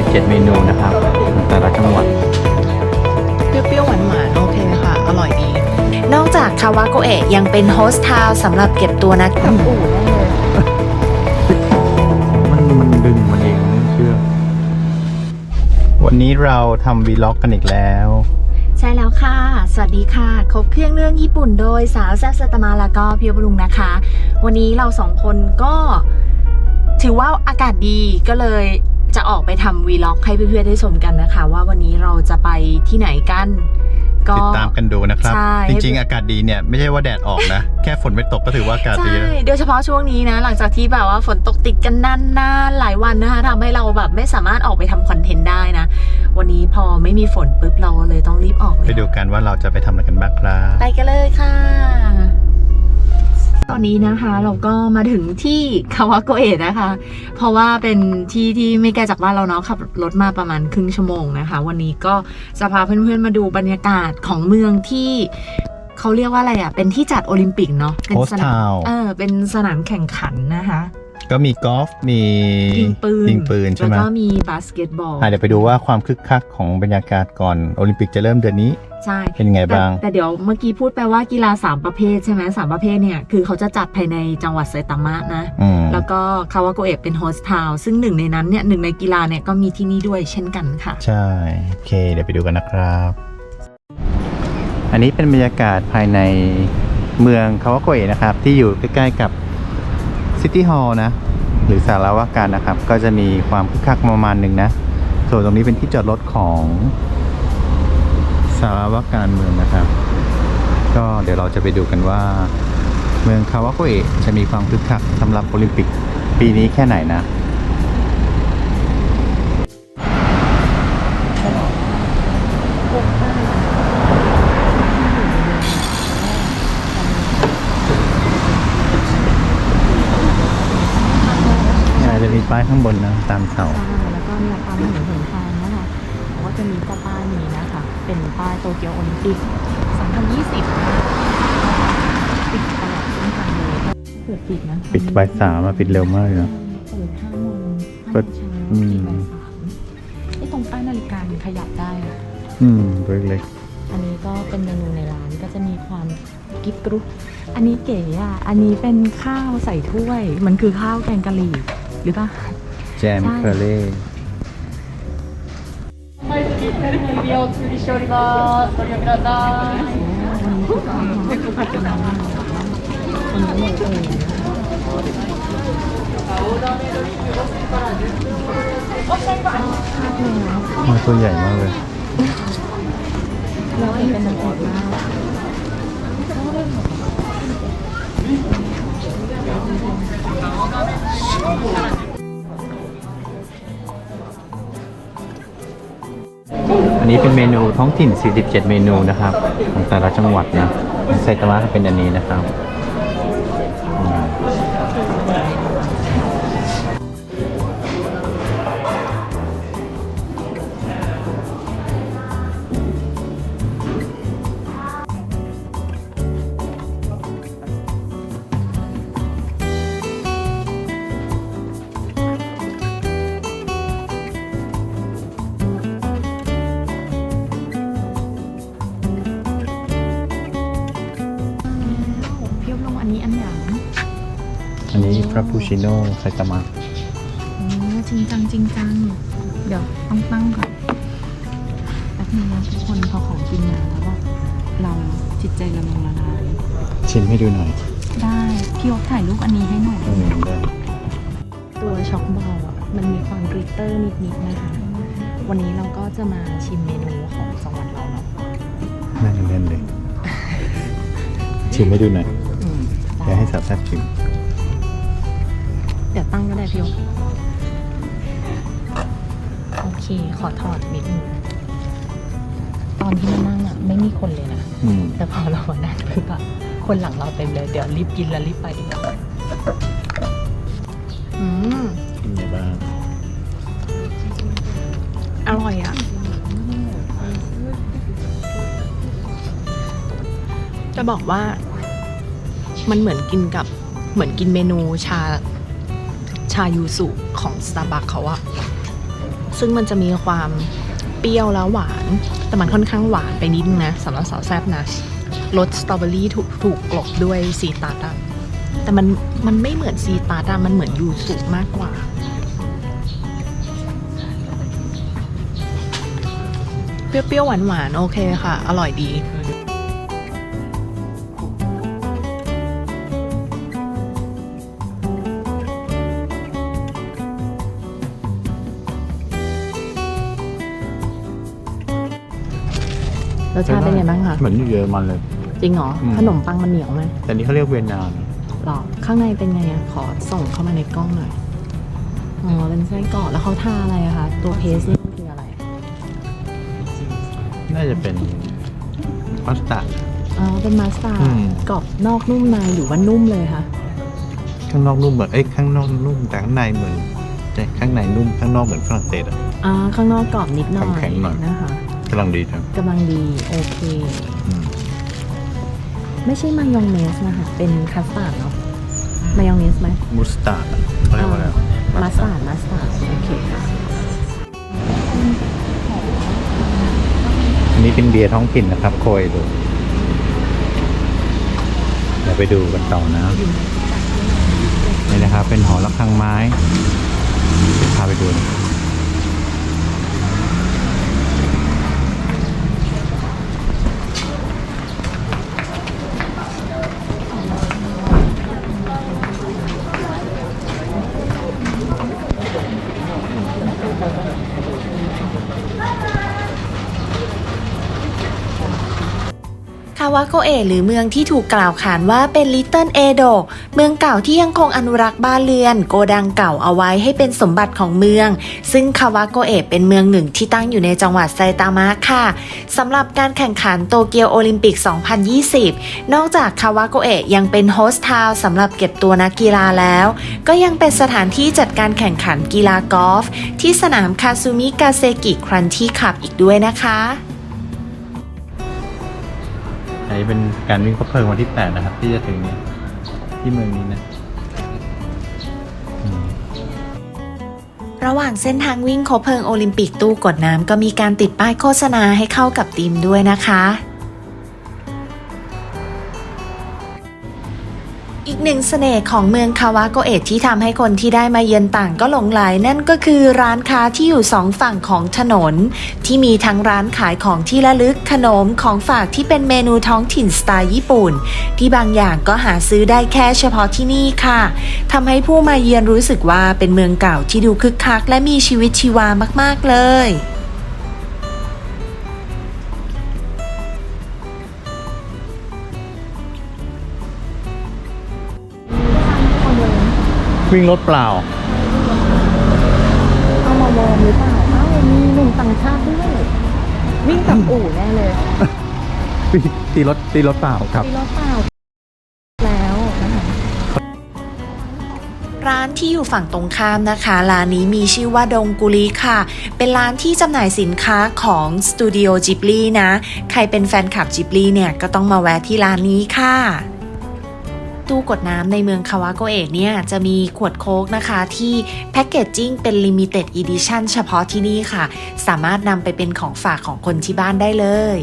77 เมนูนะครับแต่ละจังหวัด เปรี้ยวๆหวานๆโอเคคะอร่อยดี นอกจากคาวาโกเอะยังเป็นโฮสทาวสำหรับเก็บตัวนะกกับอู่ไเลยมันมันดึงมันเองไม่เชื่อ วันนี้เราทำวีล็อกกันอีกแล้ว ใช่แล้วค่ะ สวัสดีค่ะ ครบเครื่องเรื่องญี่ปุ่นโดยสาวแซ่บสตมาแล้วก็เพียวบรุงนะคะ วันนี้เราสองคนก็ถือว่าอากาศดีก็เลย จะออกไปทำวีล็อกให้เพื่อนๆได้ชมกันนะคะ ว่าวันนี้เราจะไปที่ไหนกัน ก็ ติดตามกันดูนะครับ ใช่ จริง ๆ อากาศดีเนี่ยไม่ใช่ว่าแดดออกนะ แค่ฝนไม่ตกก็ถือว่าอากาศดีใช่แล้วโดยเฉพาะช่วงนี้นะ หลังจากที่แบบว่าฝนตกติดกันนานๆหลายวันนะคะทำให้เราแบบไม่สามารถออกไปทำคอนเทนต์ได้นะ วันนี้พอไม่มีฝนปุ๊บเราเลยต้องรีบออกเลยไปดูกันว่าเราจะไปทำอะไรกันบ้างครับ ไปกันเลยค่ะ ตอนนี้นะคะ เราก็มาถึงที่คาวาโกเอะนะคะ เพราะว่าเป็นที่ที่ไม่ไกลจากบ้านเราเนาะขับรถมาประมาณครึ่งชั่วโมงนะคะ วันนี้ก็จะพาเพื่อนๆมาดูบรรยากาศของเมืองที่เขาเรียกว่าอะไรอะ เป็นที่จัดโอลิมปิกเนาะเป็นโฮสสนามทาวเออเป็นสนามแข่งขันนะคะ ก็มีกอล์ฟมียิงปืนยิงปืนใช่ไหมแล้วก็มีบาสเกตบอลอะเดี๋ยวไปดูว่าความคึกคักของบรรยากาศก่อนโอลิมปิกจะเริ่มเดือนนี้ใช่เป็นยังไงแต่บ้าง แต่เดี๋ยวเมื่อกี้พูดไปว่ากีฬาสามประเภทใช่ไหมสามประเภทเนี่ย คือเขาจะจัดภายในจังหวัดไซตามะนะอืมแล้วก็คาวาโกเอะเป็นโฮสทาวน์ซึ่งหนึ่งในนั้นเนี่ยหนึ่งในกีฬาเนี่ยก็มีที่นี่ด้วยเช่นกันค่ะ ใช่ โอเค เดี๋ยวไปดูกันนะครับ อันนี้เป็นบรรยากาศภายในเมืองคาวาโกเอะนะครับ ที่อยู่ใกล้ๆกับ ซิตี้ฮอลล์นะ หรือสารวัการนะครับ ก็จะมีความคึกคักประมาณหนึ่งนะ ส่วนตรงนี้เป็นที่จอดรถของสารวัการเมืองนะครับ ก็เดี๋ยวเราจะไปดูกันว่า เมืองคาวาโกเอะจะมีความคึกคักสำหรับโอลิมปิกปีนี้แค่ไหนนะ ข้างบนนะตามเสาแล้วก็เนี่ยตามถนนหนทางนะคะเขาก็จะมีก็ป้ายนี้นะคะ เป็นป้ายโตเกียวโอลิมปิก 2020นะคะปิดตลอดเส้นทางเลยเปิดปิดนะปิดบ่ายสามอะปิดเร็วมากเลยนะเปิดห้าโมงเปิดห้าโมงอืเช้ามปิดบ่ายสามไอ้ตรงป้ายนาฬิกามันขยับได้อะอืมตัวเล็กอันนี้ก็เป็นเมนูในร้านก็จะมีความกิ๊บกรุบอันนี้เก๋อะ อันนี้เป็นข้าวใส่ถ้วย มันคือข้าวแกงกะหรี่หรือปะ แจมเคอร์เล่มาตัวใหญ่มากเลยแล้วเป็นนางเอกมา อันนี้เป็นเมนูท้องถิ่น 47 เมนูนะครับ ของแต่ละจังหวัดนะไซตามะก็เป็นอันนี้นะครับ ฟราปูชิโน่ไซตามะอ๋อจริงจังจริงจัง เดี๋ยวต้องตั้งก่อนแป๊บนึงนะทุกคนพอของกินมาแล้วว่าเราจิตใจละมุนละลายชิมให้ดูหน่อย ได้พี่ยกถ่ายรูปอันนี้ให้หน่อยอืมได้ตัวช็อกบอลอะมันมีความกริตเตอร์นิดๆนะคะ วันนี้เราก็จะมาชิมเมนูของจังหวัดเราเนาะน่าจะเล่นเลย ชิมให้ดูหน่อยอืมเดี๋ยวให้สาวแซ่บชิม เดี๋ยวตั้งก็ได้พี่ยกโอเค ขอถอดนิดนึงตอนที่มานั่งอะไม่มีคนเลยนะ อืม แต่พอเรามานั่งคือแบบคนหลังเราเต็มเลย เดี๋ยวรีบกินแล้วรีบไปดีกว่าอืม เป็นไงบ้างอร่อยอะจะบอกว่า มันเหมือนกินกับเหมือนกินเมนูชา ชายูสุของ Starbucks เขาอะซึ่งมันจะมีความเปรี้ยวแล้วหวาน แต่มันค่อนข้างหวานไปนิดนึงนะสำหรับสาวแซบนะรสสตรอเบอรี่ถูกถูกกลบด้วยซีตัสอะแต่มันมันไม่เหมือนซีตัสอะมันเหมือนยูสุมากกว่าเปรี้ยวๆหวานๆโอเคค่ะ อร่อยดี สชาติเป็นไงบ้างคะเหมือนอยู่เยอรมันเลย จริงเหรออืมขนมปังมันเหนียวไหมแต่นี่เขาเรียกเวียนนาหรอ ข้างในเป็นไงอะขอส่งเข้ามาในกล้องหน่อย อ๋อ เป็นไส้กรอกแล้วเขาทาอะไรอะคะ ตัวเพสนี่มันคืออะไร น่าจะเป็นพาสต้าอ๋อ เป็นมาสตาร์อืมกรอบนอกนุ่มในหรือว่านุ่มเลยคะข้างนอกนุ่มเหมือนเอ้ยข้างนอกนุ่มแต่ข้างในเหมือนแต่ข้างในนุ่มข้างนอกเหมือนฝรั่งเศสอะอ่าข้างนอกกรอบนิดหน่อยแข็งๆหน่อยนะคะ กำลังดีครับกำลังดีโอเคอืมไม่ใช่มายองเนสนะคะเป็นคัสตาร์ดเนาะมายองเนสไหมมูสตาร์ดอะเขาเรียกว่าอะไรมัสตาร์ดมัสตาร์ดโอเคอันนี้เป็นเบียร์ท้องถิ่นนะครับ โคยดูเดี๋ยวไปดูกันต่อนะนี่นะครับเป็นหอระฆังไม้พาไปดูนะาวาโกเอะหรือเมืองที่ถูกกล่าวขานว่าเป็นลิตเติ้ลเอโดเมืองเก่าที่ยังคงอนุรักษ์บ้านเรือน โกดังเก่าเอาไว้ให้เป็นสมบัติของเมือง ซึ่งคาวาโกเอะเป็นเมืองหนึ่งที่ตั้งอยู่ในจังหวัดไซตามะค่ะสำหรับการแข่งขันโตเกียวโอลิมปิก 2020 นอกจากคาวาโกเอะยังเป็นโฮสต์ทาวน์สำหรับเก็บตัวนักกีฬาแล้ว ก็ยังเป็นสถานที่จัดการแข่งขันกีฬากอล์ฟที่สนามคาซูมิกาเซกิครันที่ขับอีกด้วยนะคะ อันนี้เป็นการวิ่งครบเพลิงวันที่ 8 นะครับ ที่จะถึงนี้ที่เมืองนี้นะระหว่างเส้นทางวิ่งคบเพลิงโอลิมปิกตู้กดน้ำก็มีการติดป้ายโฆษณาให้เข้ากับธีมด้วยนะคะ อีกหนึ่งเสน่ห์ของเมืองคาวาโกเอะที่ทำให้คนที่ได้มาเยือนต่างก็หลงไหลนั่นก็คือร้านค้าที่อยู่สองฝั่งของถนน ที่มีทั้งร้านขายของที่ระลึกขนมของฝากที่เป็นเมนูท้องถิ่นสไตล์ญี่ปุ่น ที่บางอย่างก็หาซื้อได้แค่เฉพาะที่นี่ค่ะทำให้ผู้มาเยือนรู้สึกว่าเป็นเมืองเก่าที่ดูคึกคัก และมีชีวิตชีวามากๆเลย วิ่งรถเปล่า เอามาวอร์มหรือเปล่าอ้าวมีหนุ่มต่างชาติด้วยวิ่งกับอู่แน่เลยตีรถตีรถเปล่าครับตีรถเปล่าแล้วนะคะร้านที่อยู่ฝั่งตรงข้ามนะคะร้านนี้มีชื่อว่าดงกุลีค่ะ เป็นร้านที่จำหน่ายสินค้าของสตูดิโอจิบลีนะ ใครเป็นแฟนคลับจิบลีเนี่ยก็ต้องมาแวะที่ร้านนี้ค่ะ ตู้กดน้ำในเมืองคาวาโกเอะเนี่ยจะมีขวดโค้กนะคะที่แพ็กเกจจิ้งเป็น Limited Edition เฉพาะที่นี่ค่ะ สามารถนำไปเป็นของฝากของคนที่บ้านได้เลย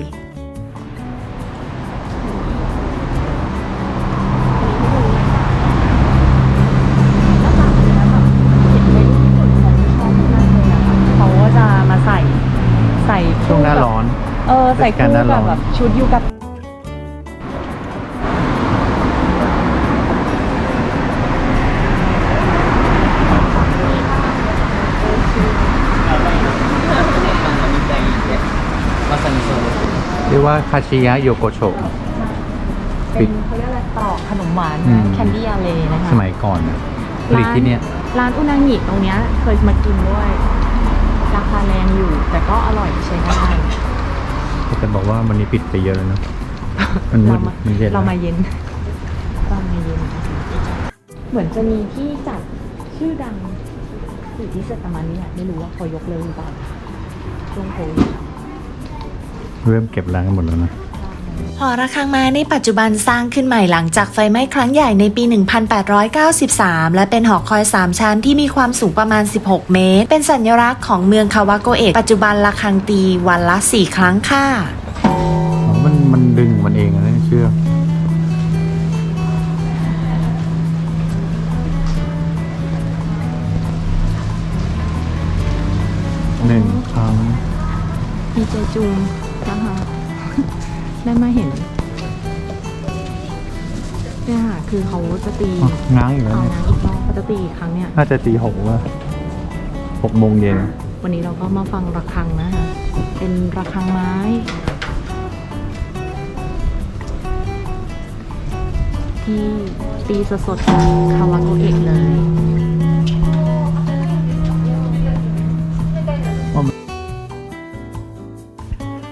เขาก็จะมาใส่ใส่ช่วงหน้าร้อน เออ ใส่เทศกาลคู่หน้าร้กัอบนแบบชุดยูกับเว่าคาชิยะโยโกโชเป็นเขาเรียกอะไรตรอกขนมหวานอืม แคนดี้อาเลนะคะสมัยก่อนนะผลิตที่เนี้ยร้านอุนางิตรงเนี้ยเคยมากินด้วย ราคาแรงอยู่ แต่ก็อร่อยใช้ได้แต่บอกว่าวันนี้ปิดไปเยอะแล้วเนอะมันมืเราดมามันเย็นเรามาเย็นเรามาเย็นนะคะเหมือนจะมีที่จัดชื่อดังอยู่ที่เซตามานี่แหละไม่รู้ว่าเขายกเลิกหรือเปล่าช่วงโควิด เริ่มเก็บร้านกันหมดแล้วนะใช่หอระฆังไม้ในปัจจุบันสร้างขึ้นใหม่หลังจากไฟไหม้ครั้งใหญ่ในปี 1893 และเป็นหอคอย 3 ชั้นที่มีความสูงประมาณ 16 เมตร เป็นสัญลักษณ์ของเมืองคาวาโกเอะปัจจุบันระฆังตีวันละ 4 ครั้งค่ะอ๋อมันมันดึงมันเองนะเชือกหนึ่งครั้งดีใจจุง นะคะได้มาเห็นเนี่ยค่ะคือเขาจะตีอ๋อง้างอีกแล้วเอาเนี่ยนะอีกรอบเขาจะตีอีกครั้งเนี่ยน่าจะตีหกว่าหกโมงเย็น วันนี้เราก็มาฟังระฆังนะคะเป็นระฆังไม้ ที่ตีสดๆจากคาวาโกเอะเลย